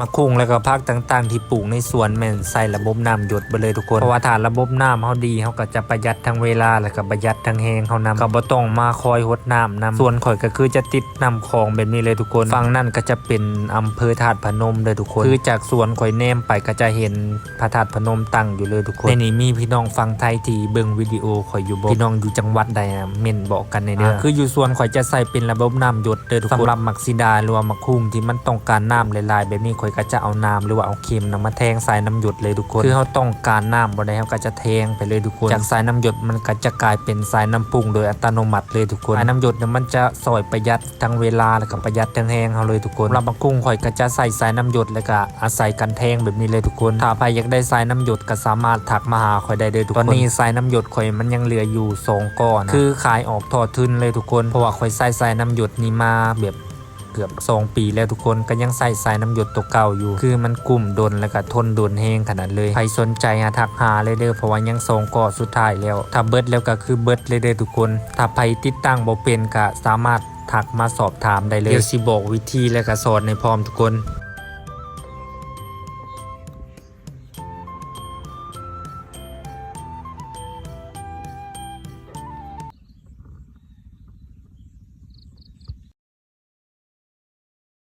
มะคุงแล้วก็พักต่างๆ ที่ปลูกในสวนแม่นใส่ระบบน้ำหยดไปเลยทุกคนเพราะว่าถ้าระบบน้ำเฮาดีเฮาก็จะประหยัดทั้งเวลาแล้วก็ประหยัดทั้งแหงเฮานำก็บ่ต้องมาคอยหดน้ำนำส่วนข่อยก็คือจะติดน้ำคลองแบบนี้เลยทุกคนฝั่งนั่นก็จะเป็นอำเภอธาตุพนมเลยทุกคน คือจากสวนข่อยแนมไปก็จะเห็นพระธาตุพนมตั้งอยู่เลยทุกคนในนี้มีพี่น้องฟังไทยที่เบิ่งวิดีโอข่อยอยู่บ่พี่น้องอยู่จังหวัดใดอะเม่นบอกกันในเด้อคืออยู่สวนข่อยจะใส่เป็นระบบน้ำหยดเด้อทุกคนสำหรับมักซิดาหรือว่ามักคุงที่มันต้องการน้ำหลายๆแบบนี้ข่อยก็จะเอาน้ำหรือว่าเอาเค็มนํมาแทงสายน้ำหยดเลยทุกคนคือเฮาต้องการน้ำบ่ได้เฮาก็จะแทงไปเลยทุกคนจากสายน้ำหยดมันก็จะกลายเป็นสายน้ำปรุงโดยอัตโนมัติเลยทุกคนสายน้ำหยดเนี่ยมันจะซอยประหยัดทั้งเวลาแล้วก็ประหยัดทั้งแห้งเฮาเลยทุกคนสำหรับมักกุ้งข่อยก็จะใส่สายน้ำหยดแล้วก็อาศัยกันแทงแบบนี้เลยทุกคนถ้าใครอยากได้สายน้ำหยดก็สามารถทักมาหาข่อยได้เลยทุกคนตอนนี้สายน้ำหยดข่อยมันยังเหลืออยู่สองก้อนคือขายออกทอดทุนเลยทุกคนเพราะว่าข่อยใส่สายน้ำหยดนี้มาแบบ เกือบสองปีแล้วทุกคนก็ยังใส่สายน้ำหยดตัวเก่าอยู่ คือมันกลุ่มดนแล้วก็ทนดนแห้งขนาดเลยใครสนใจหาทักหาเลยเด้อเพราะว่ายังส่งก่อสุดท้ายแล้ว ถ้าเบิดแล้วก็คือเบิดเลยเด้อทุกคน ถ้าใครติดตั้งบ่เป็นก็สามารถทักมาสอบถามได้เลยเดี๋ยวสิบอกวิธีและก็สอนในพร้อมทุกคน